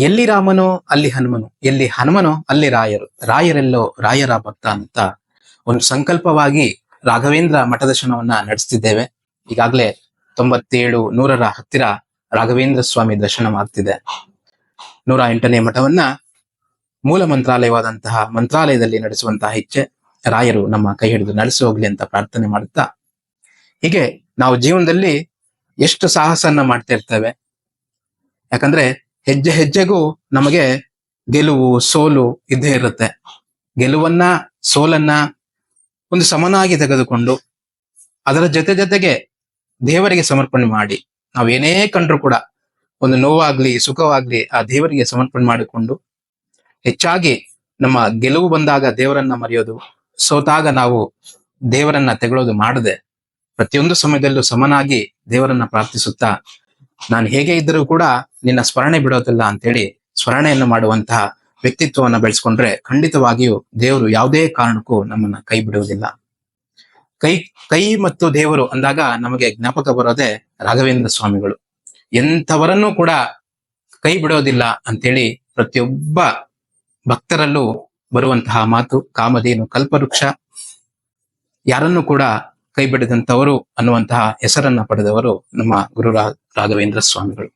ಎಲ್ಲಿ ರಾಮನೋ ಅಲ್ಲಿ ಹನುಮನು, ಎಲ್ಲಿ ಹನುಮನೋ ಅಲ್ಲಿ ರಾಯರು. ರಾಯರೆಲ್ಲೋ ರಾಯರ ಭಕ್ತ ಅಂತ ಒಂದು ಸಂಕಲ್ಪವಾಗಿ ರಾಘವೇಂದ್ರ ಮಠದರ್ಶನವನ್ನ ನಡೆಸ್ತಿದ್ದೇವೆ. ಈಗಾಗಲೇ ತೊಂಬತ್ತೇಳು ನೂರರ ಹತ್ತಿರ ರಾಘವೇಂದ್ರ ಸ್ವಾಮಿ ದರ್ಶನವಾಗ್ತಿದೆ ನೂರ ಎಂಟನೇ ಮಠವನ್ನ ಮೂಲ ಮಂತ್ರಾಲಯವಾದಂತಹ ಮಂತ್ರಾಲಯದಲ್ಲಿ ನಡೆಸುವಂತಹ ಇಚ್ಛೆ ರಾಯರು ನಮ್ಮ ಕೈ ಹಿಡಿದು ನಡೆಸಿ ಹೋಗ್ಲಿ ಅಂತ ಪ್ರಾರ್ಥನೆ ಮಾಡುತ್ತಾ, ಹೀಗೆ ನಾವು ಜೀವನದಲ್ಲಿ ಎಷ್ಟು ಸಾಹಸನ್ನ ಮಾಡ್ತಾ ಇರ್ತೇವೆ. ಯಾಕಂದ್ರೆ ಹೆಜ್ಜೆ ಹೆಜ್ಜೆಗೂ ನಮಗೆ ಗೆಲುವು, ಸೋಲು ಇದ್ದೇ ಇರುತ್ತೆ. ಗೆಲುವನ್ನ, ಸೋಲನ್ನ ಒಂದು ಸಮನಾಗಿ ತೆಗೆದುಕೊಂಡು ಅದರ ಜೊತೆ ಜೊತೆಗೆ ದೇವರಿಗೆ ಸಮರ್ಪಣೆ ಮಾಡಿ, ನಾವು ಏನೇ ಕಂಡ್ರು ಕೂಡ ಒಂದು ನೋವಾಗ್ಲಿ, ಸುಖವಾಗ್ಲಿ ಆ ದೇವರಿಗೆ ಸಮರ್ಪಣೆ ಮಾಡಿಕೊಂಡು ಹೆಚ್ಚಾಗಿ ನಮ್ಮ ಗೆಲುವು ಬಂದಾಗ ದೇವರನ್ನ ಮರೆಯೋದು, ಸೋತಾಗ ನಾವು ದೇವರನ್ನ ತೆಗಳೋದು ಮಾಡದೆ ಪ್ರತಿಯೊಂದು ಸಮಯದಲ್ಲೂ ಸಮನಾಗಿ ದೇವರನ್ನ ಪ್ರಾರ್ಥಿಸುತ್ತಾ ನಾನು ಹೇಗೆ ಇದ್ದರೂ ಕೂಡ ನಿನ್ನ ಸ್ಮರಣೆ ಬಿಡೋದಿಲ್ಲ ಅಂತೇಳಿ ಸ್ಮರಣೆಯನ್ನು ಮಾಡುವಂತಹ ವ್ಯಕ್ತಿತ್ವವನ್ನು ಬೆಳೆಸ್ಕೊಂಡ್ರೆ ಖಂಡಿತವಾಗಿಯೂ ದೇವರು ಯಾವುದೇ ಕಾರಣಕ್ಕೂ ನಮ್ಮನ್ನ ಕೈ ಬಿಡುವುದಿಲ್ಲ. ಕೈ ಕೈ ಮತ್ತು ದೇವರು ಅಂದಾಗ ನಮಗೆ ಜ್ಞಾಪಕ ಬರೋದೇ ರಾಘವೇಂದ್ರ ಸ್ವಾಮಿಗಳು. ಎಂಥವರನ್ನೂ ಕೂಡ ಕೈ ಬಿಡೋದಿಲ್ಲ ಅಂತೇಳಿ ಪ್ರತಿಯೊಬ್ಬ ಭಕ್ತರಲ್ಲೂ ಬರುವಂತಹ ಮಾತು ಕಾಮಧೇನು ಕಲ್ಪವೃಕ್ಷ. ಯಾರನ್ನು ಕೂಡ ಕೈ ಅನ್ನುವಂತಹ ಹೆಸರನ್ನ ಪಡೆದವರು ನಮ್ಮ ಗುರು ರಾಘವೇಂದ್ರ ಸ್ವಾಮಿಗಳು.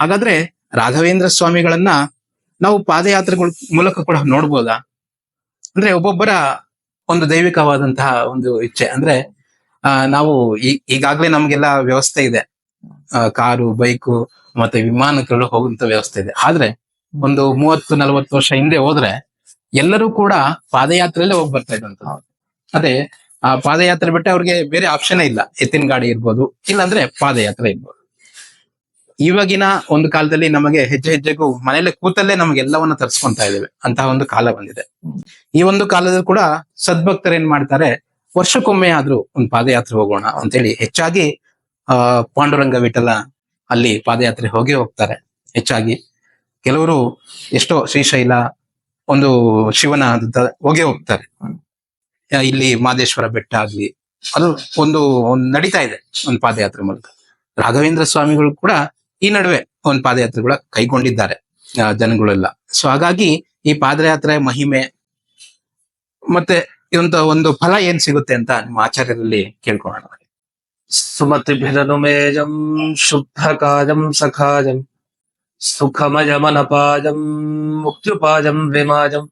ಹಾಗಾದ್ರೆ ರಾಘವೇಂದ್ರ ಸ್ವಾಮಿಗಳನ್ನ ನಾವು ಪಾದಯಾತ್ರೆಗಳ ಮೂಲಕ ಕೂಡ ನೋಡ್ಬೋದಾ? ಅಂದ್ರೆ ಒಬ್ಬೊಬ್ಬರ ಒಂದು ದೈವಿಕವಾದಂತಹ ಒಂದು ಇಚ್ಛೆ. ಅಂದ್ರೆ ನಾವು ಈಗಾಗಲೇ ನಮ್ಗೆಲ್ಲ ವ್ಯವಸ್ಥೆ ಇದೆ. ಕಾರು, ಬೈಕು ಮತ್ತೆ ವಿಮಾನಗಳು ಹೋಗುವಂತ ವ್ಯವಸ್ಥೆ ಇದೆ. ಆದ್ರೆ ಒಂದು ಮೂವತ್ತು, ನಲವತ್ತು ವರ್ಷ ಹಿಂದೆ ಹೋದ್ರೆ ಎಲ್ಲರೂ ಕೂಡ ಪಾದಯಾತ್ರೆಯಲ್ಲೇ ಹೋಗಿ ಬರ್ತಾ ಇದ್ದಂತ ಅದೇ ಆ ಪಾದಯಾತ್ರೆ ಬಿಟ್ಟರೆ ಅವ್ರಿಗೆ ಬೇರೆ ಆಪ್ಷನ್ ಇಲ್ಲ. ಎತ್ತಿನ ಗಾಡಿ ಇರ್ಬೋದು, ಇಲ್ಲಾಂದ್ರೆ ಪಾದಯಾತ್ರೆ ಇರ್ಬೋದು. ಇವಾಗಿನ ಒಂದು ಕಾಲದಲ್ಲಿ ನಮಗೆ ಹೆಜ್ಜೆ ಹೆಜ್ಜೆಗೂ ಮನೇಲೆ ಕೂತಲ್ಲೇ ನಮಗೆ ಎಲ್ಲವನ್ನ ತರಿಸ್ಕೊಂತಾ ಇದ್ದೇವೆ. ಅಂತಹ ಒಂದು ಕಾಲ ಬಂದಿದೆ. ಈ ಒಂದು ಕಾಲದಲ್ಲಿ ಕೂಡ ಸದ್ಭಕ್ತರು ಏನ್ ಮಾಡ್ತಾರೆ, ವರ್ಷಕ್ಕೊಮ್ಮೆ ಆದ್ರೂ ಒಂದು ಪಾದಯಾತ್ರೆ ಹೋಗೋಣ ಅಂತೇಳಿ ಹೆಚ್ಚಾಗಿ, ಆ, ಪಾಂಡುರಂಗ ವಿಠಲ ಅಲ್ಲಿ ಪಾದಯಾತ್ರೆ ಹೋಗಿ ಹೋಗ್ತಾರೆ. ಹೆಚ್ಚಾಗಿ ಕೆಲವರು ಎಷ್ಟೋ ಶ್ರೀಶೈಲ, ಒಂದು ಶಿವನ ಹೋಗಿ ಹೋಗೇ ಹೋಗ್ತಾರೆ. ಇಲ್ಲಿ ಮಾದೇಶ್ವರ ಬೆಟ್ಟ ಆಗ್ಲಿ, ಅದು ಒಂದು ಒಂದು ನಡೀತಾ ಇದೆ, ಒಂದು ಪಾದಯಾತ್ರೆ ಮೂಲಕ. ರಾಘವೇಂದ್ರ ಸ್ವಾಮಿಗಳು ಕೂಡ ಈ ನಡುವೆ ಒಂದು ಪಾದಯಾತ್ರೆ ಕೂಡ ಕೈಗೊಂಡಿದ್ದಾರೆ ಜನಗಳೆಲ್ಲ. ಸೊ ಹಾಗಾಗಿ ಈ ಪಾದಯಾತ್ರೆ ಮಹಿಮೆ ಮತ್ತೆ ಇವಂತ ಒಂದು ಫಲ ಏನ್ ಸಿಗುತ್ತೆ ಅಂತ ನಿಮ್ಮ ಆಚಾರ್ಯರಲ್ಲಿ ಕೇಳ್ಕೊಳ್ಳೋಣ. ಸುಮತಿಭಿರನುಮೇಜಂ ಶುಭ್ರಕಾಜಂ ಸಖಾಜಂ, ಸುಖಮಯಮನಪಾಜಂ, ಮುಕ್ತ್ಯುಪಾಜಂ, ವಿಮಾಜಂ.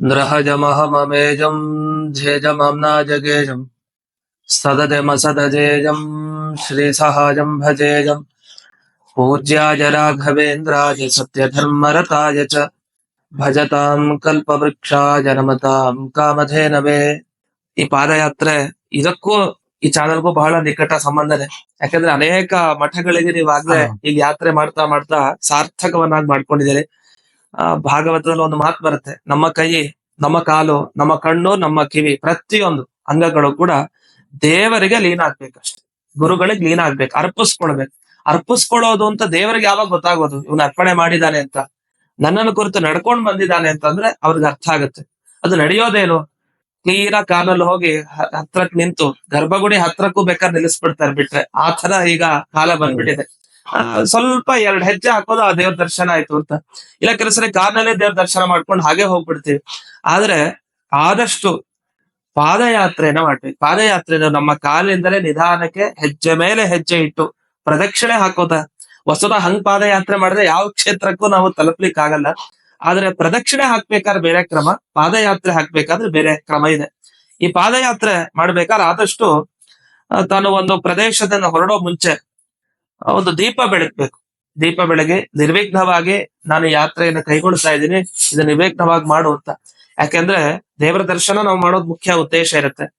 ನೃಹಜಮಹಮಮೇಜಂ ಶ್ರೀ ಸದಜಮಸದಜೇಜಂ ಶ್ರೀಸಹಾಜಂ ಭಜೇಜಂ ಪೂಜ್ಯಾಯ ರಾಘವೇಂದ್ರಾಯ ಸತ್ಯಧರ್ಮರತಾಯ ಚ ಭಜತಾಂ ಕಲ್ಪವೃಕ್ಷಾಯ ನಮತಾಂ ಕಾಮಧೇನವೇ ಈ ಪಾದಯಾತ್ರೆ ಇದಕ್ಕೂ ಈ ಚಾನಲ್ಗೂ ಬಹಳ ನಿಕಟ ಸಂಬಂಧ ಇದೆ ಯಾಕಂದ್ರೆ ಅನೇಕ ಮಠಗಳಿಗೆ ನೀವಾಗ್ಲೇ ಈ ಯಾತ್ರೆ ಮಾಡ್ತಾ ಮಾಡ್ತಾ ಸಾರ್ಥಕವನ್ನಾಗಿ ಮಾಡ್ಕೊಂಡಿದ್ದೀರಿ. ಆ, ಭಾಗವತದಲ್ಲಿ ಒಂದು ಮಾತು ಬರುತ್ತೆ. ನಮ್ಮ ಕೈ, ನಮ್ಮ ಕಾಲು, ನಮ್ಮ ಕಣ್ಣು, ನಮ್ಮ ಕಿವಿ ಪ್ರತಿಯೊಂದು ಅಂಗಗಳು ಕೂಡ ದೇವರಿಗೆ ಲೀನ ಆಗ್ಬೇಕಷ್ಟೇ. ಗುರುಗಳಿಗೆ ಲೀನ ಆಗ್ಬೇಕು. ಅರ್ಪಿಸ್ಕೊಳ್ಬೇಕು. ಅರ್ಪಿಸ್ಕೊಳ್ಳೋದು ಅಂತ ದೇವರಿಗೆ ಯಾವಾಗ ಗೊತ್ತಾಗೋದು? ಇವನು ಅರ್ಪಣೆ ಮಾಡಿದಾನೆ ಅಂತ. ನನ್ನನ್ನು ಕುರಿತು ನಡ್ಕೊಂಡ್ ಬಂದಿದ್ದಾನೆ ಅಂತಂದ್ರೆ ಅವ್ರಿಗೆ ಅರ್ಥ ಆಗುತ್ತೆ. ಅದು ನಡೆಯೋದೇನು? ಕ್ಲೀನ ಕಾಲಲ್ಲಿ ಹೋಗಿ ಹತ್ರಕ್ ನಿಂತು ಗರ್ಭಗುಡಿ ಹತ್ರಕ್ಕೂ ಬೇಕಾದ್ರೆ ನಿಲ್ಲಿಸ್ಬಿಡ್ತಾರೆ ಬಿಟ್ರೆ. ಆ ತರ ಈಗ ಕಾಲ ಬಂದ್ಬಿಟ್ಟಿದೆ. ಸ್ವಲ್ಪ ಎರಡ್ ಹೆಜ್ಜೆ ಹಾಕೋದು ಆ ದೇವ್ರ ದರ್ಶನ ಆಯ್ತು ಅಂತ. ಇಲ್ಲ ಕೆಲಸರಿ ಕಾರ್ನಲ್ಲೇ ದೇವ್ರ ದರ್ಶನ ಮಾಡ್ಕೊಂಡು ಹಾಗೆ ಹೋಗ್ಬಿಡ್ತೀವಿ. ಆದ್ರೆ ಆದಷ್ಟು ಪಾದಯಾತ್ರೆನ ಮಾಡ್ಬೇಕು ಪಾದಯಾತ್ರೆ ನಮ್ಮ ಕಾಲಿಂದಲೇ ನಿಧಾನಕ್ಕೆ ಹೆಜ್ಜೆ ಮೇಲೆ ಹೆಜ್ಜೆ ಇಟ್ಟು ಪ್ರದಕ್ಷಿಣೆ ಹಾಕೋದ ವಸ್ತುತ ಹಂಗ್ ಪಾದಯಾತ್ರೆ ಮಾಡಿದ್ರೆ ಯಾವ ಕ್ಷೇತ್ರಕ್ಕೂ ನಾವು ತಲುಪ್ಲಿಕ್ಕೆ ಆಗಲ್ಲ ಆದ್ರೆ ಪ್ರದಕ್ಷಿಣೆ ಹಾಕ್ಬೇಕಾದ್ರೆ ಬೇರೆ ಕ್ರಮ, ಪಾದಯಾತ್ರೆ ಹಾಕ್ಬೇಕಾದ್ರೆ ಬೇರೆ ಕ್ರಮ ಇದೆ. ಈ ಪಾದಯಾತ್ರೆ ಮಾಡ್ಬೇಕಾದ್ರೆ ಆದಷ್ಟು ತಾನು ಒಂದು ಪ್ರದೇಶದಿಂದ ಹೊರಡೋ ಮುಂಚೆ ಒಂದು ದೀಪ ಬೆಳಗ್ಬೇಕು. ದೀಪ ಬೆಳಗ್ಗೆ ನಿರ್ವಿಘ್ನವಾಗಿ ನಾನು ಯಾತ್ರೆಯನ್ನು ಕೈಗೊಳ್ತಾ ಇದ್ದೀನಿ. ಇದು ನಿರ್ವಿಘ್ನವಾಗಿ ಮಾಡು ಅಂತ. ಯಾಕೆಂದ್ರೆ ದೇವರ ದರ್ಶನ ನಾವು ಮಾಡೋದು ಮುಖ್ಯ ಉದ್ದೇಶ ಇರುತ್ತೆ.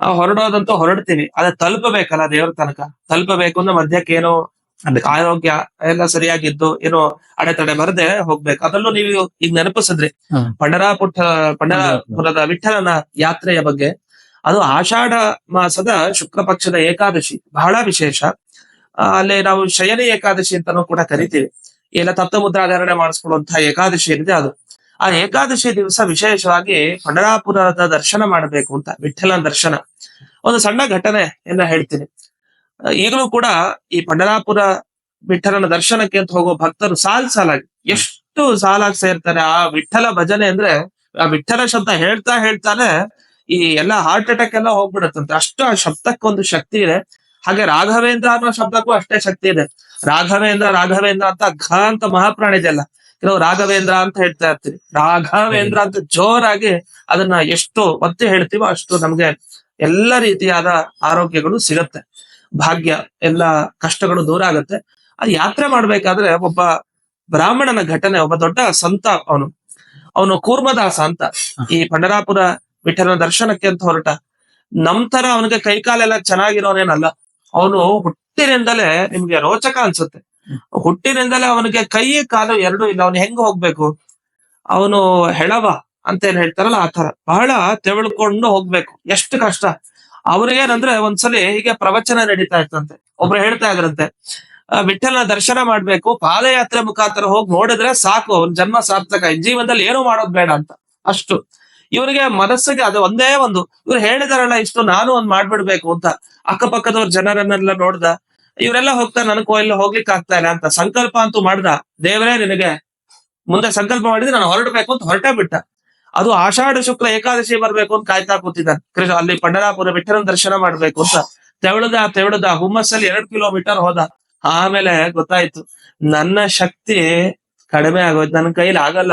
ಆ ಹೊರಡೋದಂತೂ ಹೊರಡ್ತೀವಿ. ಅದ ತಲುಪಬೇಕಲ್ಲ ದೇವರ ತನಕ? ತಲುಪಬೇಕು ಅಂದ್ರೆ ಮಧ್ಯಕ್ಕೆ ಏನೋ ಆರೋಗ್ಯ ಎಲ್ಲ ಸರಿಯಾಗಿದ್ದು ಏನೋ ಅಡೆತಡೆ ಬರದೆ ಹೋಗ್ಬೇಕು. ಅದರಲ್ಲೂ ನೀವು ಈಗ ನೆನಪಿಸಿದ್ರಿ. ಪಂಡರಾಪುಟ್ಟ ಪಂಡರಾಪುರದ ವಿಠಲನ ಯಾತ್ರೆಯ ಬಗ್ಗೆ. ಅದು ಆಷಾಢ ಮಾಸದ ಶುಕ್ಲ ಪಕ್ಷದ ಏಕಾದಶಿ. ಬಹಳ ವಿಶೇಷ. ಅಲ್ಲಿ ನಾವು ಶಯನಿ ಏಕಾದಶಿ ಅಂತಾನೂ ಕೂಡ ಕರಿತೀವಿ. ಎಲ್ಲ ತಪ್ತ ಮುದ್ರಾಧಾರಣೆ ಮಾಡಿಸ್ಕೊಳ್ಳುವಂತಹ ಏಕಾದಶಿ ಏನಿದೆ ಅದು. ಆ ಏಕಾದಶಿ ದಿವಸ ವಿಶೇಷವಾಗಿ ಪಂಡರಾಪುರದ ದರ್ಶನ ಮಾಡಬೇಕು ಅಂತ ವಿಠಲನ ದರ್ಶನ. ಒಂದು ಸಣ್ಣ ಘಟನೆ ಎಲ್ಲ ಹೇಳ್ತೀನಿ. ಈಗಲೂ ಕೂಡ ಈ ಪಂಡರಾಪುರ ವಿಠಲನ ದರ್ಶನಕ್ಕೆ ಅಂತ ಹೋಗೋ ಭಕ್ತರು ಸಾಲ್ ಸಾಲಾಗಿ ಎಷ್ಟು ಸಾಲಾಗಿ ಸೇರ್ತಾರೆ. ಆ ವಿಠಲ ಭಜನೆ ಅಂದ್ರೆ, ಆ ವಿಠಲ ಶಬ್ದ ಹೇಳ್ತಾ ಹೇಳ್ತಾನೆ ಈ ಎಲ್ಲ ಹಾರ್ಟ್ ಅಟ್ಯಾಕ್ ಎಲ್ಲ ಹೋಗ್ಬಿಡತ್ತಂತೆ. ಅಷ್ಟು ಆ ಶಬ್ದಕ್ಕೊಂದು ಶಕ್ತಿ ಇದೆ. ಹಾಗೆ ರಾಘವೇಂದ್ರ ಅನ್ನೋ ಶಬ್ದಕ್ಕೂ ಅಷ್ಟೇ ಶಕ್ತಿ ಇದೆ. ರಾಘವೇಂದ್ರ ರಾಘವೇಂದ್ರ ಅಂತ ಘ ಅಂತ ಮಹಾಪ್ರಾಣ ಇದೆಯಲ್ಲ ಕೆಲವು ರಾಘವೇಂದ್ರ ಅಂತ ಹೇಳ್ತಾ ಇರ್ತೀವಿ. ರಾಘವೇಂದ್ರ ಅಂತ ಜೋರಾಗಿ ಅದನ್ನ ಎಷ್ಟು ಒತ್ತಿ ಹೇಳ್ತೀವೋ ಅಷ್ಟು ನಮ್ಗೆ ಎಲ್ಲ ರೀತಿಯಾದ ಆರೋಗ್ಯಗಳು ಸಿಗತ್ತೆ. ಭಾಗ್ಯ, ಎಲ್ಲ ಕಷ್ಟಗಳು ದೂರ ಆಗತ್ತೆ. ಅದು ಯಾತ್ರೆ ಮಾಡ್ಬೇಕಾದ್ರೆ ಒಬ್ಬ ಬ್ರಾಹ್ಮಣನ ಘಟನೆ, ಒಬ್ಬ ದೊಡ್ಡ ಸಂತ ಅವನು. ಅವನು ಕೂರ್ಮದಾಸ ಅಂತ. ಈ ಪಂಡರಾಪುರ ವಿಠಲನ ದರ್ಶನಕ್ಕೆ ಅಂತ ಹೊರಟ. ನಮ್ ತರ ಅವನಿಗೆ ಕೈಕಾಲೆಲ್ಲ ಚೆನ್ನಾಗಿರೋನೇನಲ್ಲ. ಅವನು ಹುಟ್ಟಿನಿಂದಲೇ ನಿಮ್ಗೆ ರೋಚಕ ಅನ್ಸುತ್ತೆ. ಹುಟ್ಟಿನಿಂದಲೇ ಅವನಿಗೆ ಕೈ, ಕಾಲು ಎರಡೂ ಇಲ್ಲ. ಅವನು ಹೆಂಗ್ ಹೋಗ್ಬೇಕು? ಅವನು ಹೆಳವ ಅಂತ ಏನ್ ಹೇಳ್ತಾರಲ್ಲ ಆ ತರ ಬಹಳ ತೆವಳ್ಕೊಂಡು ಹೋಗ್ಬೇಕು. ಎಷ್ಟು ಕಷ್ಟ. ಅವ್ರಿಗೇನಂದ್ರೆ ಒಂದ್ಸಲಿ ಹೀಗೆ ಪ್ರವಚನ ನಡೀತಾ ಇತ್ತಂತೆ. ಒಬ್ರು ಹೇಳ್ತಾ ಇದ್ರಂತೆ ವಿಠಲ್ನ ದರ್ಶನ ಮಾಡ್ಬೇಕು. ಪಾದಯಾತ್ರೆ ಮುಖಾಂತರ ಹೋಗಿ ನೋಡಿದ್ರೆ ಸಾಕು. ಅವ್ನ ಜನ್ಮ ಸಾರ್ಥಕ. ಜೀವನದಲ್ಲಿ ಏನು ಮಾಡೋದ್ ಬೇಡ ಅಂತ. ಅಷ್ಟು. ಇವರಿಗೆ ಮನಸ್ಸಿಗೆ ಅದು ಒಂದೇ ಒಂದು, ಇವ್ರು ಹೇಳಿದಾರಲ್ಲ, ಇಷ್ಟು ನಾನು ಒಂದ್ ಮಾಡ್ಬಿಡ್ಬೇಕು ಅಂತ. ಅಕ್ಕಪಕ್ಕದವ್ರ ಜನರನ್ನೆಲ್ಲ ನೋಡ್ದ, ಇವರೆಲ್ಲ ಹೋಗ್ತಾ ನನಗೂ ಎಲ್ಲ ಹೋಗ್ಲಿಕ್ಕೆ ಆಗ್ತಾ ಇಲ್ಲ ಅಂತ. ಸಂಕಲ್ಪ ಅಂತೂ ಮಾಡ್ದ. ದೇವರೇ ನಿನಗೆ. ಮುಂದೆ ಸಂಕಲ್ಪ ಮಾಡಿದ್ರೆ ನಾನು ಹೊರಡ್ಬೇಕು ಅಂತ ಹೊರಟ ಬಿಟ್ಟ. ಅದು ಆಷಾಢ ಶುಕ್ಲ ಏಕಾದಶಿ ಬರ್ಬೇಕು ಅಂತ ಕಾಯ್ತಾ ಕೂತಿದ್ದಾನೆ. ಕೃಷ್ಣ, ಅಲ್ಲಿ ಪಂಡರಾಪುರ ಬಿಟ್ಟರನ್ನ ದರ್ಶನ ಮಾಡ್ಬೇಕು ಅಂತ. ತೆವಳದ ತೆವಳದ, ಹುಮ್ಮಸ್ಸಲ್ಲಿ ಎರಡ್ ಕಿಲೋಮೀಟರ್ ಹೋದ. ಆಮೇಲೆ ಗೊತ್ತಾಯ್ತು, ನನ್ನ ಶಕ್ತಿ ಕಡಿಮೆ ಆಗೋಯ್ತು. ನನ್ನ ಕೈಲಿ ಆಗಲ್ಲ.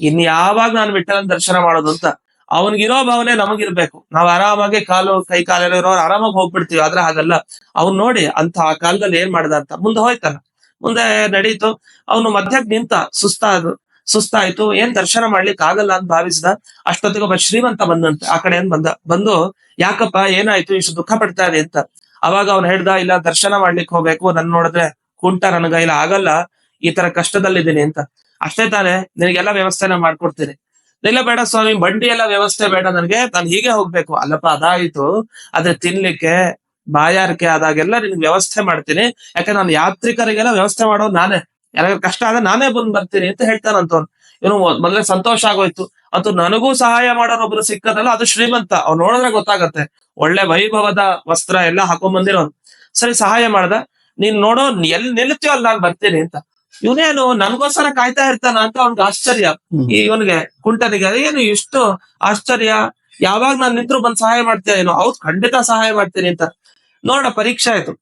ಇನ್ ಯಾವಾಗ ನಾನು ವಿಠಲನ ದರ್ಶನ ಮಾಡೋದು ಅಂತ ಅವನಿಗಿರೋ ಭಾವನೆ ನಮಗಿರ್ಬೇಕು. ನಾವ್ ಆರಾಮಾಗಿ ಕಾಲು, ಕೈ ಕಾಲೆಲ್ಲ ಇರೋರು ಆರಾಮಾಗಿ ಹೋಗ್ಬಿಡ್ತೀವಿ. ಆದ್ರೆ ಹಾಗಲ್ಲ. ಅವ್ನ್ ನೋಡಿ ಅಂತ ಆ ಕಾಲದಲ್ಲಿ ಏನ್ ಮಾಡ್ದ ಅಂತ. ಮುಂದೆ ಹೋಯ್ತಾನ. ಮುಂದೆ ನಡೀತು. ಅವನು ಮಧ್ಯಕ್ಕೆ ನಿಂತ ಸುಸ್ತಾದ, ಸುಸ್ತಾಯ್ತು. ಏನ್ ದರ್ಶನ ಮಾಡ್ಲಿಕ್ಕೆ ಆಗಲ್ಲ ಅಂತ ಭಾವಿಸಿದ ಅಷ್ಟೊತ್ತಿಗೆ ಒಬ್ಬ ಶ್ರೀಮಂತ ಬಂದಂತೆ. ಆ ಕಡೆ ಬಂದ? ಬಂದು, ಯಾಕಪ್ಪ ಏನಾಯ್ತು? ಇಷ್ಟು ದುಃಖ ಪಡ್ತಾ ಇದೆ ಅಂತ. ಅವಾಗ ಅವ್ನು ಹೇಳ್ದ, ಇಲ್ಲ, ದರ್ಶನ ಮಾಡ್ಲಿಕ್ಕೆ ಹೋಗ್ಬೇಕು. ನನ್ ನೋಡಿದ್ರೆ ಕುಂಟ ನನ್ಗ ಇಲ್ಲ ಆಗಲ್ಲ. ಈ ತರ ಕಷ್ಟದಲ್ಲಿದ್ದೀನಿ ಅಂತ. ಅಷ್ಟೇ ತಾನೇ, ನಿನಗೆಲ್ಲ ವ್ಯವಸ್ಥೆನ ಮಾಡ್ಕೊಡ್ತೀನಿ. ಇಲ್ಲ ಬೇಡ ಸ್ವಾಮಿ, ಬಂಡಿ ಎಲ್ಲ ವ್ಯವಸ್ಥೆ ಬೇಡ ನನಗೆ, ನಾನು ಹೀಗೆ ಹೋಗ್ಬೇಕು. ಅಲ್ಲಪ್ಪ, ಅದಾಯ್ತು. ಆದ್ರೆ ತಿನ್ಲಿಕ್ಕೆ, ಬಾಯಾರಿಕೆ ಆದಾಗೆಲ್ಲ ನಿನ್ಗೆ ವ್ಯವಸ್ಥೆ ಮಾಡ್ತೀನಿ. ಯಾಕಂದ್ರೆ ನಾನು ಯಾತ್ರಿಕರಿಗೆಲ್ಲ ವ್ಯವಸ್ಥೆ ಮಾಡೋದು ನಾನೇ. ಯಾರಿಗಾರು ಕಷ್ಟ ಆದ್ರೆ ನಾನೇ ಬಂದ್ ಬರ್ತೀನಿ ಅಂತ ಹೇಳ್ತಾನಂತವ್ನು ಇವನು ಮೊದಲೇ ಸಂತೋಷ ಆಗೋಯ್ತು. ಅಂತ ನನಗೂ ಸಹಾಯ ಮಾಡೋರು ಒಬ್ರು ಸಿಕ್ಕದಲ್ಲ ಅದು ಶ್ರೀಮಂತ. ಅವ್ನು ನೋಡಿದ್ರೆ ಗೊತ್ತಾಗತ್ತೆ. ಒಳ್ಳೆ ವೈಭವದ ವಸ್ತ್ರ ಎಲ್ಲ ಹಾಕೊಂಡ್ ಬಂದಿರೋನು. ಸರಿ, ಸಹಾಯ ಮಾಡ್ದ. ನೀನ್ ನೋಡೋ ಎಲ್ಲಿ ನಿಲ್ತೀಯೋ ಅಲ್ಲಿ ನಾನು ಬರ್ತೀನಿ ಅಂತ. ಇವನೇನು ನನ್ಗೋಸ್ಕರ ಕಾಯ್ತಾ ಇರ್ತಾನ ಅಂತ ಅವ್ನ್ಗೆ ಆಶ್ಚರ್ಯ. ಈ ಇವನಿಗೆ ಕುಂಟನಿಗೆ ಏನು ಇಷ್ಟು ಆಶ್ಚರ್ಯ? ಯಾವಾಗ ನಾನ್ ನಿಂತ್ರು ಬಂದ್ ಸಹಾಯ ಮಾಡ್ತೀಯ ಏನೋ? ಹೌದ್ ಖಂಡಿತ ಸಹಾಯ ಮಾಡ್ತೀನಿ ಅಂತ. ನೋಡ ಪರೀಕ್ಷೆ ಆಯ್ತು.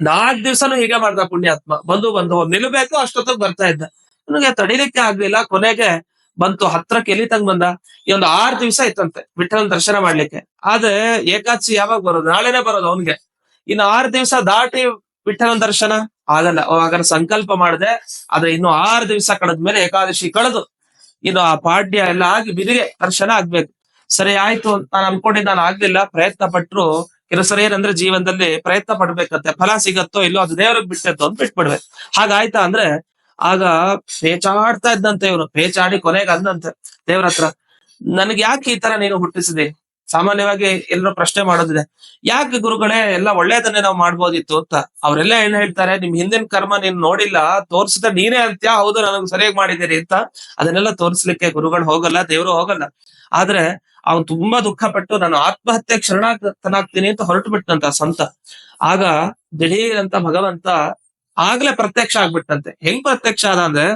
ನಾಲ್ಕ್ ದಿವ್ಸನು ಹೀಗೆ ಮಾಡ್ದ ಪುಣ್ಯಾತ್ಮ. ಬಂದು ಬಂದು ನಿಲ್ಬೇಕು ಅಷ್ಟೊತ್ತಿಗೆ ಬರ್ತಾ ಇದ್ದ. ನನಗೆ ತಡಿಲಿಕ್ಕೆ ಆಗ್ಲಿಲ್ಲ. ಕೊನೆಗೆ ಬಂತು ಹತ್ರಕ್ಕೆ ಎಲ್ಲಿ ತಂಗ್ ಬಂದ. ಈ ಒಂದು ಆರ್ ದಿವ್ಸ ಇತ್ತಂತೆ ವಿಠಲನ ದರ್ಶನ ಮಾಡ್ಲಿಕ್ಕೆ. ಆದ್ರೆ ಏಕಾದಶಿ ಯಾವಾಗ ಬರೋದು? ನಾಳೆನೆ ಬರೋದು ಅವನ್ಗೆ. ಇನ್ನು ಆರ್ ದಿವ್ಸ ದಾಟಿ ವಿಠಲನ ದರ್ಶನ? ಆಗಲ್ಲ. ಅವಾಗ ಸಂಕಲ್ಪ ಮಾಡಿದೆ, ಆದ್ರೆ ಇನ್ನು ಆರು ದಿವಸ ಕಳೆದ್ಮೇಲೆ ಏಕಾದಶಿ ಕಳೆದು, ಇನ್ನು ಆ ಪಾಡ್ಯ ಎಲ್ಲ ಆಗಿ ಬಿದಿಗೆ ದರ್ಶನ ಆಗ್ಬೇಕು. ಸರಿ ಆಯ್ತು ಅಂತ ನಾನು ಅನ್ಕೊಂಡಿದ್ದ. ನಾನು ಆಗ್ಲಿಲ್ಲ. ಪ್ರಯತ್ನ ಪಟ್ರು ಕೆಲಸ ಏನಂದ್ರೆ ಜೀವನದಲ್ಲಿ ಪ್ರಯತ್ನ ಪಡ್ಬೇಕಂತೆ. ಫಲ ಸಿಗತ್ತೋ ಇಲ್ಲೋ ಅದು ದೇವ್ರಿಗೆ ಬಿಟ್ಟೆತ್ತೋ ಅಂತ ಬಿಟ್ಬಿಡ್ಬೇಕು ಹಾಗಾಯ್ತಾ ಅಂದ್ರೆ, ಆಗ ಪೇಚಾಡ್ತಾ ಇದ್ದಂತೆ ಇವನು ಪೇಚಾಡಿ ಕೊನೆಗೆ ಅಂದಂತೆ. ದೇವ್ರ ಹತ್ರ ನನ್ಗೆ ಯಾಕೆ ಈ ತರ ನೀನು ಹುಟ್ಟಿಸಿದೆ? ಸಾಮಾನ್ಯವಾಗಿ ಎಲ್ಲರೂ ಪ್ರಶ್ನೆ ಮಾಡೋದಿದೆ, ಯಾಕೆ ಗುರುಗಳೇ, ಎಲ್ಲ ಒಳ್ಳೇದನ್ನೇ ನಾವು ಮಾಡ್ಬೋದಿತ್ತು? ಅಂತ. ಅವರೆಲ್ಲ ಏನ್ ಹೇಳ್ತಾರೆ, ನಿಮ್ ಹಿಂದಿನ ಕರ್ಮ ನೀನ್ ನೋಡಿಲ್ಲ, ತೋರ್ಸಿದ ನೀನೇ ಅಂತ್ಯ? ಹೌದು, ನನಗೆ ಸರಿಯಾಗಿ ಮಾಡಿದ್ದೀರಿ ಅಂತ. ಅದನ್ನೆಲ್ಲ ತೋರಿಸ್ಲಿಕ್ಕೆ ಗುರುಗಳು ಹೋಗಲ್ಲ, ದೇವರು ಹೋಗಲ್ಲ. ಆದ್ರೆ ಅವನು ತುಂಬಾ ದುಃಖ ಪಟ್ಟು, ನಾನು ಆತ್ಮಹತ್ಯೆ ಶರಣಾಗ್ತನಾಗ್ತೀನಿ ಅಂತ ಹೊರಟು ಬಿಟ್ಟಂತ ಸಂತ. ಆಗ ದಿಢೀರಂತ ಭಗವಂತ ಆಗ್ಲೇ ಪ್ರತ್ಯಕ್ಷ ಆಗ್ಬಿಟ್ಟಂತೆ ಹೆಂಗ್ ಪ್ರತ್ಯಕ್ಷ ಅದ ಅಂದ್ರೆ,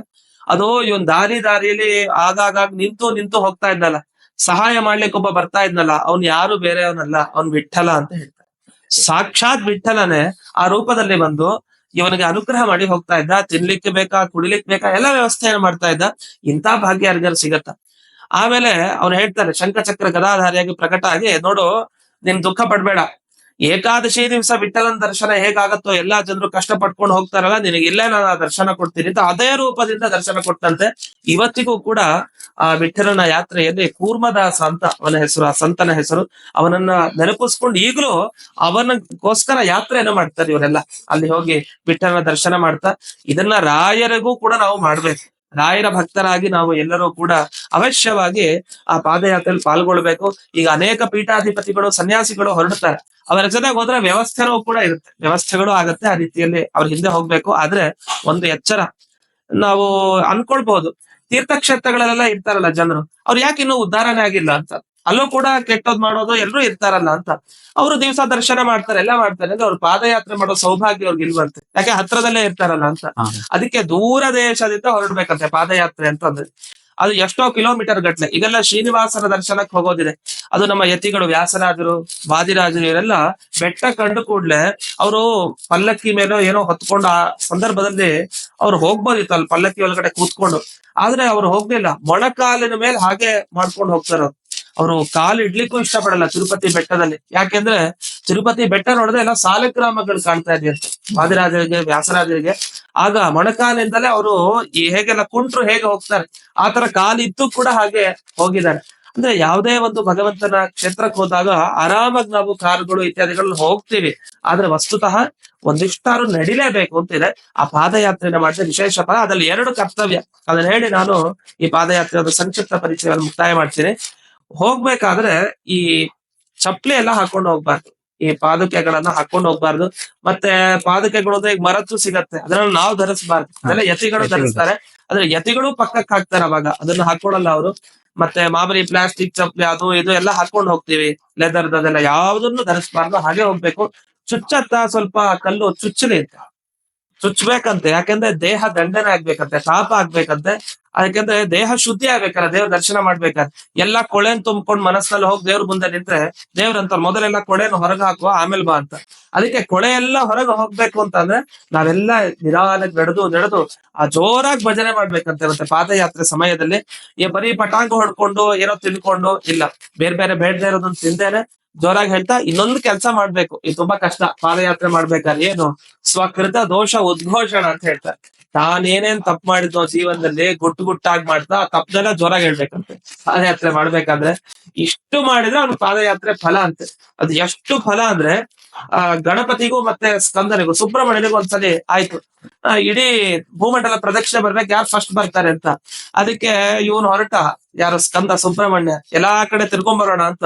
ಅದು, ಇವನ್ ದಾರಿ ದಾರಿಯಲ್ಲಿ ಆಗಾಗ ನಿಂತು ನಿಂತು ಹೋಗ್ತಾ ಇದ್ನಲ್ಲ ಸಹಾಯ ಮಾಡ್ಲಿಕ್ಕೆ ಒಬ್ಬ ಬರ್ತಾ ಇದ್ನಲ್ಲ, ಅವ್ನ್ ಯಾರು ಬೇರೆ ಅವನಲ್ಲ ಅವ್ನ್ ವಿಠಲ ಅಂತ ಹೇಳ್ತಾರೆ. ಸಾಕ್ಷಾತ್ ವಿಠಲನೆ ಆ ರೂಪದಲ್ಲಿ ಬಂದು ಇವನಿಗೆ ಅನುಗ್ರಹ ಮಾಡಿ ಹೋಗ್ತಾ ಇದ್ದ, ತಿನ್ಲಿಕ್ಕೆ ಬೇಕಾ, ಕುಡಿಲಿಕ್ಕೆ ಬೇಕಾ, ಎಲ್ಲ ವ್ಯವಸ್ಥೆಯನ್ನು ಮಾಡ್ತಾ ಇದ್ದ. ಇಂಥ ಭಾಗ್ಯ ಯಾರಿಗಾರು ಸಿಗತ್ತ? ಆಮೇಲೆ ಅವ್ನು ಹೇಳ್ತಾರೆ ಶಂಕಚಕ್ರ ಗದಾಧಾರಿಯಾಗಿ ಪ್ರಕಟ ಆಗಿ, ನೋಡು, ನಿನ್ ದುಃಖ ಪಡ್ಬೇಡ. ಏಕಾದಶಿ ದಿವಸ ವಿಠಲನ ದರ್ಶನ ಹೇಗಾಗತ್ತೋ, ಎಲ್ಲಾ ಜನರು ಕಷ್ಟ ಪಟ್ಕೊಂಡು ಹೋಗ್ತಾರಲ್ಲ, ನಿನಗೆ ಇಲ್ಲೇ ನಾನು ಆ ದರ್ಶನ ಕೊಡ್ತೀನಿ ಅಂತ ಅದೇ ರೂಪದಿಂದ ದರ್ಶನ ಕೊಟ್ಟಂತೆ. ಇವತ್ತಿಗೂ ಕೂಡ ಆ ವಿಠಲನ ಯಾತ್ರೆಯಲ್ಲಿ ಕೂರ್ಮದಾಸ ಅಂತ ಅವನ ಹೆಸರು, ಆ ಸಂತನ ಹೆಸರು ಅವನನ್ನ ನೆನಪಿಸ್ಕೊಂಡು ಈಗಲೂ ಅವನಗೋಸ್ಕರ ಯಾತ್ರೆಯನ್ನ ಮಾಡ್ತಾರೆ ಇವರೆಲ್ಲ. ಅಲ್ಲಿ ಹೋಗಿ ವಿಠಲನ ದರ್ಶನ ಮಾಡ್ತಾ, ಇದನ್ನ ರಾಯರಿಗೂ ಕೂಡ ನಾವು ಮಾಡ್ಬೇಕು. ರಾಯರ ಭಕ್ತರಾಗಿ ನಾವು ಎಲ್ಲರೂ ಕೂಡ ಅವಶ್ಯವಾಗಿ ಆ ಪಾದಯಾತ್ರೆಯಲ್ಲಿ ಪಾಲ್ಗೊಳ್ಬೇಕು. ಈಗ ಅನೇಕ ಪೀಠಾಧಿಪತಿಗಳು, ಸನ್ಯಾಸಿಗಳು ಹೊರಡ್ತಾರೆ. ಅವರ ಜೊತೆಗೆ ಹೋದ್ರೆ ವ್ಯವಸ್ಥೆನೂ ಕೂಡ ಇರುತ್ತೆ. ವ್ಯವಸ್ಥೆಗಳು ಆಗತ್ತೆ, ಆ ರೀತಿಯಲ್ಲಿ ಅವ್ರ ಹಿಂದೆ ಹೋಗ್ಬೇಕು. ಆದ್ರೆ ಒಂದು ಎಚ್ಚರ ನಾವು ಅನ್ಕೊಳ್ಬಹುದು ತೀರ್ಥಕ್ಷೇತ್ರಗಳಲ್ಲೆಲ್ಲ ಇರ್ತಾರಲ್ಲ ಜನರು. ಅವ್ರು ಯಾಕೆ ಇನ್ನೂ ಉದ್ಧಾರನೇ ಆಗಿಲ್ಲ ಅಂತ? ಅಲ್ಲೂ ಕೂಡ ಕೆಟ್ಟದ್ ಮಾಡೋದು ಎಲ್ಲರೂ ಇರ್ತಾರಲ್ಲ ಅಂತ. ಅವರು ದಿವಸ ದರ್ಶನ ಮಾಡ್ತಾರೆ ಎಲ್ಲ ಮಾಡ್ತಾರೆ. ಅಂದ್ರೆ ಅವ್ರು ಪಾದಯಾತ್ರೆ ಮಾಡೋ ಸೌಭಾಗ್ಯ ಅವ್ರಿಗೆ ಇಲ್ವಂತೆ. ಯಾಕೆ ಹತ್ರದಲ್ಲೇ ಇರ್ತಾರಲ್ಲ ಅಂತ. ಅದಕ್ಕೆ ದೂರ ದೇಶದಿಂದ ಹೊರಡ್ಬೇಕಂತೆ ಪಾದಯಾತ್ರೆ ಅಂತಂದ್ರೆ ಅದು ಎಷ್ಟೋ ಕಿಲೋಮೀಟರ್ ಗಟ್ಲೆ. ಈಗೆಲ್ಲ ಶ್ರೀನಿವಾಸನ ದರ್ಶನಕ್ಕೆ ಹೋಗೋದಿದೆ. ಅದು ನಮ್ಮ ಯತಿಗಳು ವ್ಯಾಸರಾಜರು ವಾದಿರಾಜರು ಇವರೆಲ್ಲ ಬೆಟ್ಟ ಕಂಡು ಕೂಡ್ಲೆ ಅವರು ಪಲ್ಲಕ್ಕಿ ಮೇಲೆ ಏನೋ ಹೊತ್ಕೊಂಡ ಆ ಸಂದರ್ಭದಲ್ಲಿ ಅವ್ರು ಹೋಗ್ಬೋದಿತ್ತು ಅಲ್ಲಿ ಪಲ್ಲಕ್ಕಿ ಒಳಗಡೆ ಕೂತ್ಕೊಂಡು. ಆದ್ರೆ ಅವ್ರು ಹೋಗ್ಲಿಲ್ಲ. ಮೊಣಕಾಲಿನ ಮೇಲೆ ಹಾಗೆ ಮಾಡ್ಕೊಂಡು ಹೋಗ್ತಾರ ಅವರು. ಕಾಲು ಇಡ್ಲಿಕ್ಕೂ ಇಷ್ಟಪಡಲ್ಲ ತಿರುಪತಿ ಬೆಟ್ಟದಲ್ಲಿ. ಯಾಕೆಂದ್ರೆ ತಿರುಪತಿ ಬೆಟ್ಟ ನೋಡಿದ್ರೆ ಎಲ್ಲ ಸಾಲಗ್ರಾಮಗಳು ಕಾಣ್ತಾ ಇದೆಯಂತೆ ವಾದಿರಾಜರಿಗೆ ವ್ಯಾಸರಾಜರಿಗೆ. ಆಗ ಮೊಣಕಾಲಿಂದಲೇ ಅವರು ಹೇಗೆಲ್ಲ ಕುಂಟ್ರು ಹೇಗೆ ಹೋಗ್ತಾರೆ. ಆತರ ಕಾಲಿದ್ದು ಕೂಡ ಹಾಗೆ ಹೋಗಿದ್ದಾರೆ. ಅಂದ್ರೆ ಯಾವುದೇ ಒಂದು ಭಗವಂತನ ಕ್ಷೇತ್ರಕ್ಕೆ ಹೋದಾಗ ಆರಾಮಾಗಿ ನಾವು ಕಾರುಗಳು ಇತ್ಯಾದಿಗಳನ್ನ ಹೋಗ್ತೀವಿ. ಆದ್ರೆ ವಸ್ತುತಃ ಒಂದಿಷ್ಟಾರು ನಡಿಲೇಬೇಕು ಅಂತಿದೆ ಆ ಪಾದಯಾತ್ರೆನ ಮಾಡಿದ್ರೆ ವಿಶೇಷ ಫಲ. ಅದ್ರಲ್ಲಿ ಎರಡು ಕರ್ತವ್ಯ. ಅದನ್ನ ಹೇಳಿ ನಾನು ಈ ಪಾದಯಾತ್ರೆ ಒಂದು ಸಂಕ್ಷಿಪ್ತ ಪರಿಚಯವನ್ನು ಮುಕ್ತಾಯ ಮಾಡ್ತೀನಿ. ಹೋಗ್ಬೇಕಾದ್ರೆ ಈ ಚಪ್ಪಲಿ ಎಲ್ಲ ಹಾಕೊಂಡು ಹೋಗ್ಬಾರ್ದು. ಈ ಪಾದುಕೆಗಳನ್ನ ಹಾಕೊಂಡು ಹೋಗ್ಬಾರ್ದು. ಮತ್ತೆ ಪಾದುಕೆಗಳು ಅಂದ್ರೆ ಈಗ ಮರತ್ತು ಸಿಗತ್ತೆ. ಅದ್ರಲ್ಲಿ ನಾವು ಧರಿಸಬಾರ್ದು. ಅದೆಲ್ಲ ಯತಿಗಳು ಧರಿಸ್ತಾರೆ. ಆದ್ರೆ ಯತಿಗಳು ಪಕ್ಕಕ್ಕೆ ಹಾಕ್ತಾರೆ ಅವಾಗ. ಅದನ್ನ ಹಾಕೊಳಲ್ಲ ಅವರು. ಮತ್ತೆ ಮಾಮೂಲಿ ಪ್ಲಾಸ್ಟಿಕ್ ಚಪ್ಪಲಿ ಅದು ಇದು ಎಲ್ಲ ಹಾಕೊಂಡು ಹೋಗ್ತೀವಿ. ಲೆದರ್ ಅದೆಲ್ಲ ಯಾವ್ದನ್ನು ಧರಿಸ್ಬಾರ್ದು ಹಾಗೆ ಹೋಗ್ಬೇಕು. ಚುಚ್ಚತ್ತ ಸ್ವಲ್ಪ ಕಲ್ಲು ಚುಚ್ಚಲಿ ಅಂತ. ಚುಚ್ಚಬೇಕಂತೆ ಯಾಕಂದ್ರೆ ದೇಹ ದಂಡನೆ ಆಗ್ಬೇಕಂತೆ, ಶಾಪ ಆಗ್ಬೇಕಂತೆ. ಯಾಕಂದ್ರೆ ದೇಹ ಶುದ್ಧಿ ಆಗ್ಬೇಕಲ್ಲ, ದೇವ್ರ ದರ್ಶನ ಮಾಡ್ಬೇಕಾದ್ರೆ. ಎಲ್ಲಾ ಕೊಳೆನ್ ತುಂಬ್ಕೊಂಡ್ ಮನಸ್ಸಲ್ಲಿ ಹೋಗಿ ದೇವ್ರ ಮುಂದೆ ನಿಂತ್ರೆ ದೇವ್ರಂತ ಮೊದಲೆಲ್ಲ ಕೊಳೆನ ಹೊರಗೆ ಹಾಕುವ, ಆಮೇಲೆ ಬಾ ಅಂತ. ಅದಕ್ಕೆ ಕೊಳೆ ಎಲ್ಲ ಹೊರಗೆ ಹೋಗ್ಬೇಕು ಅಂತಂದ್ರೆ ನಾವೆಲ್ಲ ನಿಧಾನಕ್ಕೆ ನಡೆದು ನಡೆದು ಆ ಜೋರಾಗಿ ಭಜನೆ ಮಾಡ್ಬೇಕಂತೆ. ಮತ್ತೆ ಪಾದಯಾತ್ರೆ ಸಮಯದಲ್ಲಿ ಈ ಬರೀ ಪಟಾಂಗ ಹೊಡ್ಕೊಂಡು, ಏನೋ ತಿನ್ಕೊಂಡು, ಇಲ್ಲ. ಬೇರೆ ಬೇರೆ ಬೇಡದೇ ಇರೋದನ್ನ ತಿಂದೇನೆ ಜೋರಾಗಿ ಹೇಳ್ತಾ ಇನ್ನೊಂದು ಕೆಲಸ ಮಾಡ್ಬೇಕು. ಇದು ತುಂಬಾ ಕಷ್ಟ. ಪಾದಯಾತ್ರೆ ಮಾಡ್ಬೇಕಾದ್ರೆ ಏನು? ಸ್ವಕೃತ ದೋಷ ಉದ್ಘೋಷಣ ಅಂತ ಹೇಳ್ತಾರೆ. ತಾನೇನೇನ್ ತಪ್ಪು ಮಾಡಿದ್ನೋ ಜೀವನದಲ್ಲಿ ಗುಟ್ಟು ಗುಟ್ಟಾಗಿ ಮಾಡ್ತಾ ಆ ತಪ್ಪನೆಲ್ಲ ಜೋರಾಗಿ ಹೇಳ್ಬೇಕಂತೆ. ಪಾದಯಾತ್ರೆ ಮಾಡ್ಬೇಕಾದ್ರೆ ಇಷ್ಟು ಮಾಡಿದ್ರೆ ಅವ್ನು ಪಾದಯಾತ್ರೆ ಫಲ ಅಂತೆ. ಅದು ಎಷ್ಟು ಫಲ ಅಂದ್ರೆ, ಆ, ಗಣಪತಿಗೂ ಮತ್ತೆ ಸ್ಕಂದನಿಗೂ, ಸುಬ್ರಹ್ಮಣ್ಯನಿಗೂ ಒಂದ್ಸಲಿ ಆಯ್ತು. ಇಡೀ ಭೂಮಂಡಲ ಪ್ರದಕ್ಷಿಣೆ ಬರ್ಬೇಕು ಯಾರು ಫಸ್ಟ್ ಬರ್ತಾರೆ ಅಂತ. ಅದಕ್ಕೆ ಇವನು ಹೊರಟ. ಯಾರು ಸ್ಕಂದ ಸುಬ್ರಹ್ಮಣ್ಯ? ಎಲ್ಲಾ ಕಡೆ ತಿರ್ಕೊಂಬರೋಣ ಅಂತ.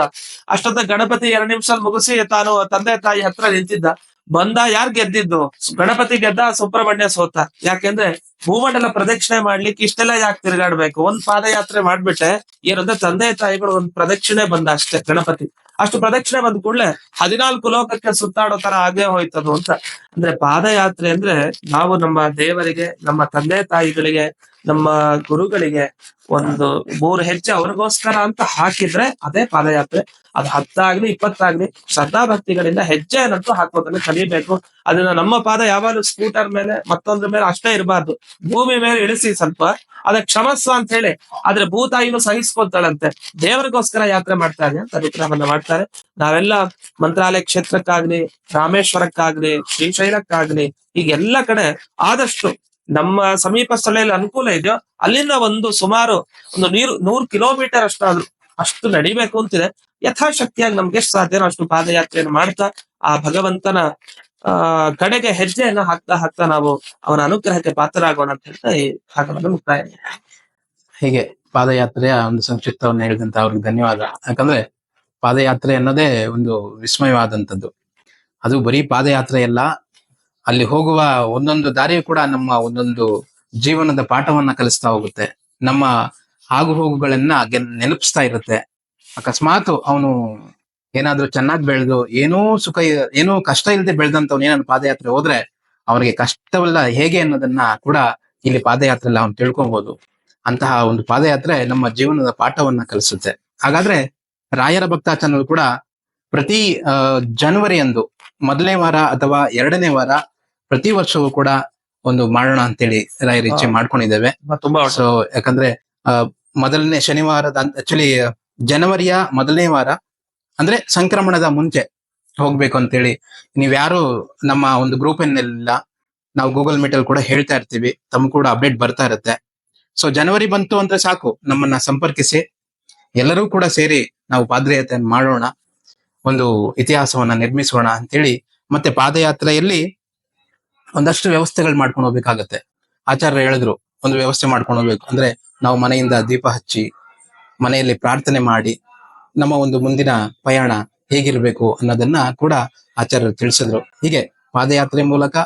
ಅಷ್ಟೊತ್ತ ಗಣಪತಿ ಎರಡು ನಿಮಿಷ ಮುಗಿಸಿ ತಾನು ತಂದೆ ತಾಯಿ ಹತ್ರ ನಿಂತಿದ್ದ. ಬಂದ ಯಾರ್ ಗೆದ್ದಿದ್ದು? ಗಣಪತಿ ಗೆದ್ದ ಸುಬ್ರಹ್ಮಣ್ಯ ಸೋತ. ಯಾಕೆಂದ್ರೆ ಭೂಮಂಡಲ ಪ್ರದಕ್ಷಿಣೆ ಮಾಡ್ಲಿಕ್ಕೆ ಇಷ್ಟೆಲ್ಲ ಯಾಕೆ ತಿರುಗಾಡ್ಬೇಕು? ಒಂದ್ ಪಾದಯಾತ್ರೆ ಮಾಡ್ಬಿಟ್ಟೆ. ಏನಂದ್ರೆ ತಂದೆ ತಾಯಿಗಳು ಒಂದ್ ಪ್ರದಕ್ಷಿಣೆ ಬಂದ ಅಷ್ಟೇ ಗಣಪತಿ. ಅಷ್ಟು ಪ್ರದಕ್ಷಿಣೆ ಬಂದ ಕೂಡಲೇ ಹದಿನಾಲ್ಕು ಲೋಕಕ್ಕೆ ಸುತ್ತಾಡೋ ತರ ಆಗೇ ಹೋಯ್ತದು ಅಂತ. ಅಂದ್ರೆ ಪಾದಯಾತ್ರೆ ಅಂದ್ರೆ ನಾವು ನಮ್ಮ ದೇವರಿಗೆ, ನಮ್ಮ ತಂದೆ ತಾಯಿಗಳಿಗೆ ನಮ್ಮ ಗುರುಗಳಿಗೆ ಒಂದು ಮೂರು ಹೆಜ್ಜೆ ಅವ್ರಿಗೋಸ್ಕರ ಅಂತ ಹಾಕಿದ್ರೆ ಅದೇ ಪಾದಯಾತ್ರೆ. ಅದು ಹತ್ತಾಗ್ಲಿ, ಇಪ್ಪತ್ತಾಗ್ಲಿ ಶ್ರದ್ಧಾ ಭಕ್ತಿಗಳಿಂದ ನಟ್ಟು ಹಾಕೋದನ್ನ ಕಲಿಬೇಕು. ಅದನ್ನ ನಮ್ಮ ಪಾದ ಯಾವಾಗಲೂ ಸ್ಕೂಟರ್ ಮೇಲೆ, ಮತ್ತೊಂದ್ರ ಮೇಲೆ ಅಷ್ಟೇ ಇರಬಾರ್ದು. ಭೂಮಿ ಮೇಲೆ ಇಳಿಸಿ ಸ್ವಲ್ಪ. ಅದ ಕ್ಷಮಸ್ವ ಅಂತ ಹೇಳಿ ಆದ್ರೆ ಭೂತಾಯಿನೂ ಸಹಿಸ್ಕೊಳ್ತಾಳಂತೆ. ದೇವರಿಗೋಸ್ಕರ ಯಾತ್ರೆ ಮಾಡ್ತಾ ಇದೆ ಅಂತ ಅಭಿಪ್ರಾಯವನ್ನ ಮಾಡ್ತಾರೆ. ನಾವೆಲ್ಲ ಮಂತ್ರಾಲಯ ಕ್ಷೇತ್ರಕ್ಕಾಗ್ಲಿ, ರಾಮೇಶ್ವರಕ್ಕಾಗ್ಲಿ, ಶ್ರೀಶೈಲಕ್ಕಾಗ್ಲಿ ಈಗ ಎಲ್ಲ ಕಡೆ ಆದಷ್ಟು ನಮ್ಮ ಸಮೀಪ ಸ್ಥಳದಲ್ಲಿ ಅನುಕೂಲ ಇದೆಯೋ, ಅಲ್ಲಿಂದ ಒಂದು ಸುಮಾರು ಒಂದು ನೀರು, ನೂರು ಕಿಲೋಮೀಟರ್ ಅಷ್ಟಾದ್ರು ಅಷ್ಟು ನಡಿಬೇಕು ಅಂತಿದೆ. ಯಥಾಶಕ್ತಿಯಾಗಿ ನಮ್ಗೆ ಎಷ್ಟು ಸಾಧ್ಯನೋ ಅಷ್ಟು ಪಾದಯಾತ್ರೆಯನ್ನು ಮಾಡ್ತಾ, ಆ ಭಗವಂತನ, ಆ, ಕಡೆಗೆ ಹೆಜ್ಜೆಯನ್ನು ಹಾಕ್ತಾ ಹಾಕ್ತಾ ನಾವು ಅವನ ಅನುಗ್ರಹಕ್ಕೆ ಪಾತ್ರರಾಗೋಣ ಅಂತ ಹೇಳ್ತಾ ಈ ಭಾಗವನ್ನು ಮುಕ್ತಾಯ ಹೀಗೆ ಪಾದಯಾತ್ರೆಯ ಒಂದು ಸಂಕ್ಷಿಪ್ತವನ್ನು ಹೇಳಿದಂತ ಅವ್ರಿಗೆ ಧನ್ಯವಾದ. ಯಾಕಂದ್ರೆ ಪಾದಯಾತ್ರೆ ಅನ್ನೋದೇ ಒಂದು ವಿಸ್ಮಯವಾದಂಥದ್ದು. ಅದು ಬರೀ ಪಾದಯಾತ್ರೆ ಅಲ್ಲ ಅಲ್ಲಿ ಹೋಗುವ ಒಂದೊಂದು ದಾರಿಯು ಕೂಡ ನಮ್ಮ ಒಂದೊಂದು ಜೀವನದ ಪಾಠವನ್ನ ಕಲಿಸ್ತಾ ಹೋಗುತ್ತೆ. ನಮ್ಮ ಆಗು ಹೋಗುಗಳನ್ನ ನೆನಪಿಸ್ತಾ ಇರುತ್ತೆ. ಅಕಸ್ಮಾತ್ ಅವನು ಏನಾದ್ರೂ ಚೆನ್ನಾಗಿ ಬೆಳೆದು, ಏನೋ ಸುಖ ಏನೋ ಕಷ್ಟ ಇಲ್ಲದೆ ಬೆಳೆದಂತವ್ನು ಏನಾದ್ರು ಪಾದಯಾತ್ರೆ ಹೋದ್ರೆ ಅವನಿಗೆ ಕಷ್ಟವಲ್ಲ ಹೇಗೆ ಅನ್ನೋದನ್ನ ಕೂಡ ಇಲ್ಲಿ ಪಾದಯಾತ್ರೆಯಲ್ಲಿ ಅವನು ತಿಳ್ಕೊಬಹುದು ಅಂತಹ ಒಂದು ಪಾದಯಾತ್ರೆ ನಮ್ಮ ಜೀವನದ ಪಾಠವನ್ನ ಕಲಿಸುತ್ತೆ. ಹಾಗಾದ್ರೆ ರಾಯರ ಭಕ್ತ ಚಾನಲ್ ಕೂಡ ಪ್ರತಿ ಜನವರಿ ಅಂದು ಮೊದಲನೇ ವಾರ ಅಥವಾ ಎರಡನೇ ವಾರ ಪ್ರತಿ ವರ್ಷವೂ ಕೂಡ ಒಂದು ಮಾಡೋಣ ಅಂತೇಳಿ ರಾಯರ ಇಚ್ಛೆ. ಮಾಡ್ಕೊಂಡಿದ್ದೇವೆ. ತುಂಬಾ ಸೊ ಯಾಕಂದ್ರೆ ಮೊದಲನೇ ಶನಿವಾರದ ಆಕ್ಚುಲಿ ಜನವರಿಯ ಮೊದಲನೇ ವಾರ ಅಂದ್ರೆ ಸಂಕ್ರಮಣದ ಮುಂಚೆ ಹೋಗ್ಬೇಕು ಅಂತೇಳಿ. ನೀವ್ಯಾರು ನಮ್ಮ ಒಂದು ಗ್ರೂಪ್ ಇಲ್ಲ ನಾವು ಗೂಗಲ್ ಮೀಟ್ ಅಲ್ಲಿ ಕೂಡ ಹೇಳ್ತಾ ಇರ್ತೀವಿ. ತಮ್ ಕೂಡ ಅಪ್ಡೇಟ್ ಬರ್ತಾ ಇರುತ್ತೆ. ಸೊ ಜನವರಿ ಬಂತು ಅಂದ್ರೆ ಸಾಕು. ನಮ್ಮನ್ನ ಸಂಪರ್ಕಿಸಿ. ಎಲ್ಲರೂ ಕೂಡ ಸೇರಿ ನಾವು ಪಾದಯಾತ್ರೆಯನ್ನು ಮಾಡೋಣ. ಒಂದು ಇತಿಹಾಸವನ್ನ ನಿರ್ಮಿಸೋಣ ಅಂತೇಳಿ. ಮತ್ತೆ ಪಾದಯಾತ್ರೆಯಲ್ಲಿ ಒಂದಷ್ಟು ವ್ಯವಸ್ಥೆಗಳು ಮಾಡ್ಕೊಂಡು ಹೋಗ್ಬೇಕಾಗತ್ತೆ. ಆಚಾರ್ಯ ಹೇಳಿದ್ರು, ಒಂದು ವ್ಯವಸ್ಥೆ ಮಾಡ್ಕೊಂಡು ಹೋಗ್ಬೇಕು. ಅಂದ್ರೆ ನಾವು ಮನೆಯಿಂದ ದೀಪ ಹಚ್ಚಿ, ಮನೆಯಲ್ಲಿ ಪ್ರಾರ್ಥನೆ ಮಾಡಿ, ನಮ್ಮ ಒಂದು ಮುಂದಿನ ಪಯಣ ಹೇಗಿರ್ಬೇಕು ಅನ್ನೋದನ್ನ ಕೂಡ ಆಚಾರ್ಯರು ತಿಳಿಸಿದ್ರು. ಹೀಗೆ ಪಾದಯಾತ್ರೆ ಮೂಲಕ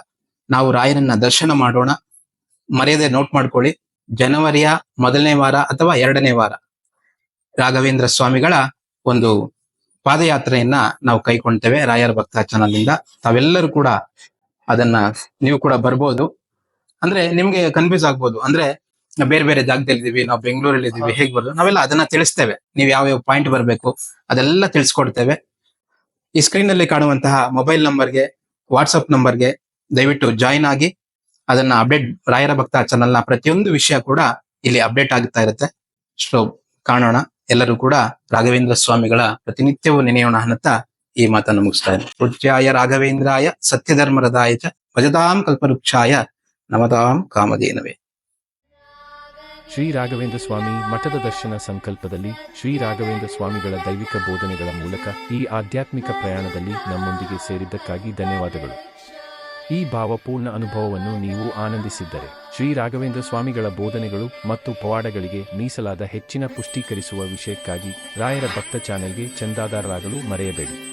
ನಾವು ರಾಯರನ್ನ ದರ್ಶನ ಮಾಡೋಣ. ಮರ್ಯಾದೆ ನೋಟ್ ಮಾಡ್ಕೊಳ್ಳಿ. ಜನವರಿಯ ಮೊದಲನೇ ವಾರ ಅಥವಾ ಎರಡನೇ ವಾರ ರಾಘವೇಂದ್ರ ಸ್ವಾಮಿಗಳ ಒಂದು ಪಾದಯಾತ್ರೆಯನ್ನ ನಾವು ಕೈಕೊಳ್ತೇವೆ ರಾಯರ ಭಕ್ತ ಚಾನಲ್ ಇಂದ ತಾವೆಲ್ಲರೂ ಕೂಡ ಅದನ್ನ ನೀವು ಕೂಡ ಬರ್ಬೋದು. ಅಂದ್ರೆ ನಿಮ್ಗೆ ಕನ್ಫ್ಯೂಸ್ ಆಗ್ಬೋದು. ಅಂದ್ರೆ ನಾವು ಬೇರೆ ಬೇರೆ ಜಾಗದಲ್ಲಿ ಇದೀವಿ ನಾವು ಬೆಂಗಳೂರಲ್ಲಿ ಇದೀವಿ ಹೇಗೆ ಬರೋದು? ನಾವೆಲ್ಲ ಅದನ್ನ ತಿಳಿಸ್ತೇವೆ. ನೀವು ಯಾವ ಯಾವ ಪಾಯಿಂಟ್ ಬರಬೇಕು ಅದೆಲ್ಲ ತಿಳಿಸ್ಕೊಡ್ತೇವೆ. ಈ ಸ್ಕ್ರೀನ್ ಅಲ್ಲಿ ಕಾಣುವಂತಹ ಮೊಬೈಲ್ ನಂಬರ್ಗೆ ವಾಟ್ಸಪ್ ನಂಬರ್ಗೆ ದಯವಿಟ್ಟು ಜಾಯಿನ್ ಆಗಿ ಅದನ್ನ ಅಪ್ಡೇಟ್ ರಾಯರ ಭಕ್ತ ಚಾನಲ್ನ ಪ್ರತಿಯೊಂದು ವಿಷಯ ಕೂಡ ಇಲ್ಲಿ ಅಪ್ಡೇಟ್ ಆಗುತ್ತಾ ಇರುತ್ತೆ. ಸೊ ಕಾಣೋಣ. ಎಲ್ಲರೂ ಕೂಡ ರಾಘವೇಂದ್ರ ಸ್ವಾಮಿಗಳ ಪ್ರತಿನಿತ್ಯವೂ ನೆನೆಯೋಣ ಅನ್ನತ್ತಾ ಈ ಮಾತನ್ನು ಮುಗಿಸ್ತಾ ಇದ್ದೀನಿ. ರಾಘವೇಂದ್ರಾಯ ಸತ್ಯಧರ್ಮರದಾಯ ಚ ಭಜತಾಂ ಕಲ್ಪವೃಕ್ಷಾಯ ನಮತಾಂ ಕಾಮಧೇನವೇ. ಶ್ರೀ ರಾಘವೇಂದ್ರ ಸ್ವಾಮಿ ಮಠದ ದರ್ಶನ ಸಂಕಲ್ಪದಲ್ಲಿ ಶ್ರೀ ರಾಘವೇಂದ್ರ ಸ್ವಾಮಿಗಳ ದೈವಿಕ ಬೋಧನೆಗಳ ಮೂಲಕ ಈ ಆಧ್ಯಾತ್ಮಿಕ ಪ್ರಯಾಣದಲ್ಲಿ ನಮ್ಮೊಂದಿಗೆ ಸೇರಿದ್ದಕ್ಕಾಗಿ ಧನ್ಯವಾದಗಳು. ಈ ಭಾವಪೂರ್ಣ ಅನುಭವವನ್ನು ನೀವು ಆನಂದಿಸಿದ್ದರೆ ಶ್ರೀ ರಾಘವೇಂದ್ರ ಸ್ವಾಮಿಗಳ ಬೋಧನೆಗಳು ಮತ್ತು ಪವಾಡಗಳಿಗೆ ಮೀಸಲಾದ ಹೆಚ್ಚಿನ ಪುಷ್ಟೀಕರಿಸುವ ವಿಷಯಕ್ಕಾಗಿ ರಾಯರ ಭಕ್ತ ಚಾನೆಲ್ಗೆ ಚಂದಾದಾರರಾಗಲು ಮರೆಯಬೇಡಿ.